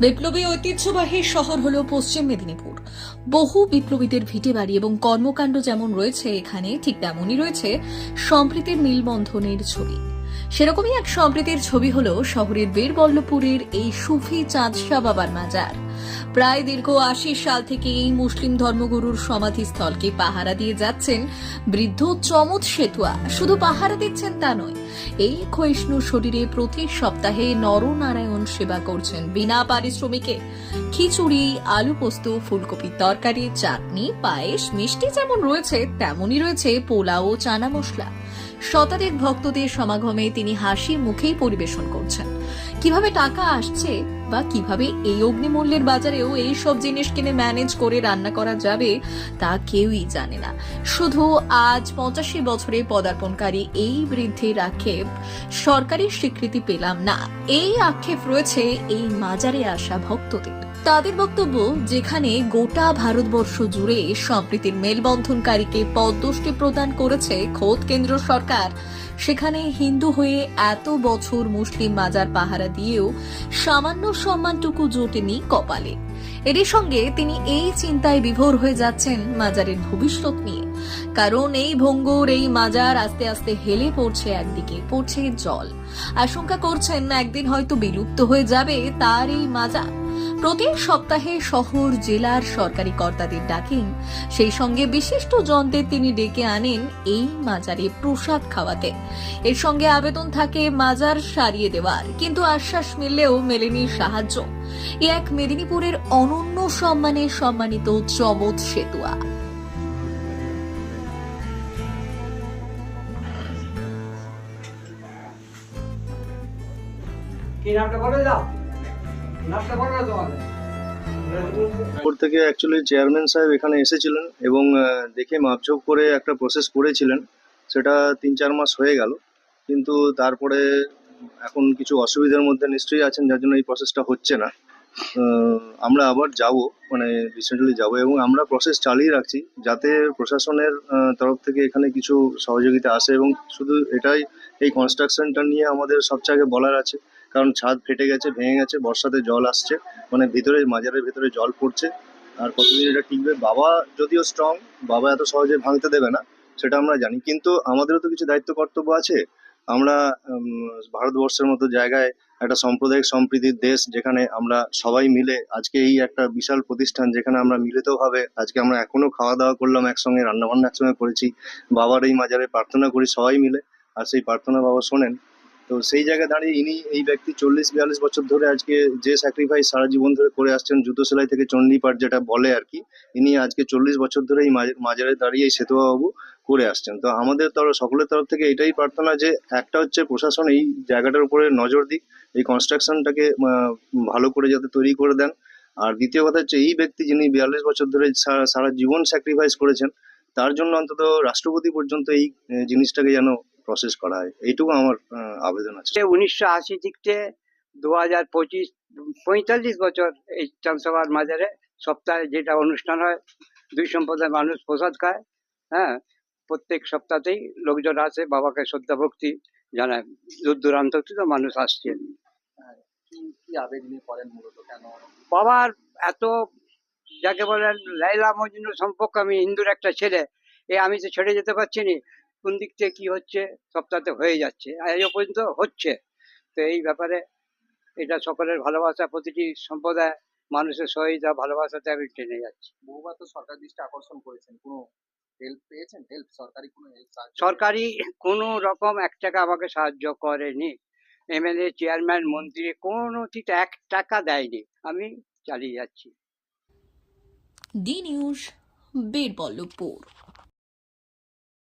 বিপ্লবী ঐতিহ্যবাহী শহর হল পশ্চিম মেদিনীপুর। বহু বিপ্লবীদের ভিটে বাড়ি এবং কর্মকাণ্ড যেমন রয়েছে এখানে, ঠিক তেমনই রয়েছে সম্প্রীতির মিলবন্ধনের ছবি। সেরকমই এক সম্প্রীতির ছবি হল শহরের বীরবল্লভপুরের এই সুফি চাঁদশা বাবার মাজার। প্রায় দীর্ঘ আশি সাল থেকে এই মুসলিম ধর্মগুরুর সমাধিস্থলকে পাহারা দিয়ে যাচ্ছেন বৃদ্ধ চমৎ সেতুয়া। শুধু পাহারা দিচ্ছেন তা নয়, এই ক্ষয়িষ্ণু শরীরে প্রতি সপ্তাহে নরনারায়ণ সেবা করছেন বিনা পারিশ্রমিকে। খিচুড়ি, আলু পোস্ত, ফুলকপির তরকারি, চাটনি, পায়েস, মিষ্টি যেমন রয়েছে, তেমনই রয়েছে পোলাও চানা মশলা। শতাধিক ভক্তদের সমাগমে তিনি হাসি মুখেই পরিবেশন করছেন। কীভাবে টাকা আসছে বা কীভাবে এই অগ্নিমূল্যের বাজারেও এই সব জিনিস কিনে ম্যানেজ করে রান্না করা যাবে, তা কেউই জানে না। শুধু আজ পঁচাশি বছরে পদার্পণকারী এই বৃদ্ধির আক্ষেপ সরকারি স্বীকৃতি পেলাম না। এই আক্ষেপ রয়েছে এই মাজারে আসা ভক্তদের। তাদের বক্তব্য, যেখানে গোটা ভারতবর্ষ জুড়ে সম্প্রীতির মেলবন্ধনকারীকে পদ্মশ্রী প্রদান করেছে খোদ কেন্দ্র সরকার সেখানে হিন্দু হয়ে এত বছর মুসলিম মাজার পাহারা দিয়েও সামান্য সম্মানটুকু জোটেনি কপালে। এরই সঙ্গে তিনি এই চিন্তায় বিভোর হয়ে যাচ্ছেন মাজারের ভবিষ্যৎ নিয়ে। কারণ এই ভঙ্গুর, এই মাজার আস্তে আস্তে হেলে পড়ছে একদিকে, পড়ছে জল। আশঙ্কা করছেন একদিন হয়তো বিলুপ্ত হয়ে যাবে তার এই মাজার। প্রতি সপ্তাহে শহর জেলার সরকারি কর্তাদের ডাকেন। সেই সঙ্গে বিশিষ্ট জনদের তিনি ডেকে আনেন এই মাজারে প্রসাদ খাওয়াতে। এর সঙ্গে আবেদন থাকে মাজার সারিয়ে দেওয়ার, কিন্তু আশ্বাস মিললেও মেলেনি সাহায্য। এ এক মেদিনীপুরের অনন্য সম্মানে সম্মানিত চমৎ সেতুয়া। কি নামটা বলে দাও উপর থেকে অ্যাকচুয়ালি চেয়ারম্যান সাহেব এখানে এসেছিলেন এবং দেখে মাপঝোপ করে একটা প্রসেস করেছিলেন। সেটা তিন চার মাস হয়ে গেল। কিন্তু তারপরে এখন কিছু অসুবিধার মধ্যে নিশ্চয়ই আছেন, যার জন্য এই প্রসেসটা হচ্ছে না। আমরা আবার যাব মানে রিসেন্টলি যাব এবং আমরা প্রসেস চালিয়ে রাখছি যাতে প্রশাসনের তরফ থেকে এখানে কিছু সহযোগিতা আসে এবং শুধু এটাই, এই কনস্ট্রাকশনটা নিয়ে আমাদের সবচেয়ে আগে বলার আছে। কারণ ছাদ ফেটে গেছে, ভেঙে গেছে, বর্ষাতে জল আসছে মানে ভিতরে, মাজারের ভিতরে জল পড়ছে। আর কতদিন এটা টিকবে? বাবা যদিও স্ট্রং বাবা এত সহজে ভাঙতে দেবে না, সেটা আমরা জানি। কিন্তু আমাদেরও তো কিছু দায়িত্ব, কর্তব্য আছে। আমরা ভারতবর্ষের মতো জায়গায় একটা সাম্প্রদায়িক সম্প্রীতির দেশ যেখানে আমরা সবাই মিলে আজকে এই একটা বিশাল প্রতিষ্ঠান যেখানে আমরা মিলিতভাবে আজকে আমরা এখনও খাওয়া দাওয়া করলাম, একসঙ্গে রান্না বান্না একসঙ্গে করেছি। বাবার এই মাজারে প্রার্থনা করি সবাই মিলে। আর সেই প্রার্থনা বাবা শোনেন। তো সেই জায়গায় দাঁড়িয়ে ইনি, এই ব্যক্তি চল্লিশ বিয়াল্লিশ বছর ধরে আজকে যে স্যাক্রিফাইস সারা জীবন ধরে করে আসছেন, জুতো সেলাই থেকে চণ্ডীপাঠ যেটা বলে আর কি, ইনি আজকে চল্লিশ বছর ধরে এই মাজারে দাঁড়িয়ে এই সেতুবাবু করে আসছেন। তো আমাদের তরফ সকলের তরফ থেকে এটাই প্রার্থনা যে একটা হচ্ছে প্রশাসন এই জায়গাটার উপরে নজর দিক, এই কনস্ট্রাকশনটাকে ভালো করে যাতে তৈরি করে দেন। আর দ্বিতীয় কথা হচ্ছে এই ব্যক্তি যিনি বিয়াল্লিশ বছর ধরে সারা জীবন স্যাক্রিফাইস করেছেন, তার জন্য অন্তত রাষ্ট্রপতি পর্যন্ত এই জিনিসটাকে যেন প্রসেস করা হয় এইটুকু আমার আবেদন আছে। উনিশশো আশি থেকে দু হাজার পঁচিশ পঁয়তাল্লিশ বছর এই চাঁদসভার মাজারে সপ্তাহে যেটা অনুষ্ঠান হয় দুই সম্প্রদায়ের মানুষ প্রসাদ খায় হ্যাঁ? প্রত্যেক সপ্তাহতেই লোকজন আসে বাবাকে শ্রদ্ধা ভক্তি জানায়। দূর দূরান্ত থেকে মানুষ নিয়ে করেন বাবার এত যাকে বলেন লাইলা মজনু সম্পর্ক আমি হিন্দুর একটা ছেলে এ আমি তো ছেড়ে যেতে পারছি না। কোন দিক থেকে কি হচ্ছে সপ্তাহে হয়ে যাচ্ছে। আর এই পর্যন্ত হচ্ছে। তো এই ব্যাপারে এটা সকলের ভালোবাসা প্রতিটি সম্প্রদায় মানুষের সহিতা ভালোবাসাতে আমি টেনে যাচ্ছি। বহুবার তো সরকার দৃষ্টি আকর্ষণ করেছেন। কোনো হেল্প পেয়েছেন? হেল্প সরকারি কোনো হেল্প সরকারি কোনো রকম এক টাকা আমাকে সাহায্য করেনি। এমএলএ চেয়ারম্যান মন্ত্রী কোনো কিছু এক টাকা দেয়নি। আমি চালিয়ে যাচ্ছি। D news বীরবল্লভপুর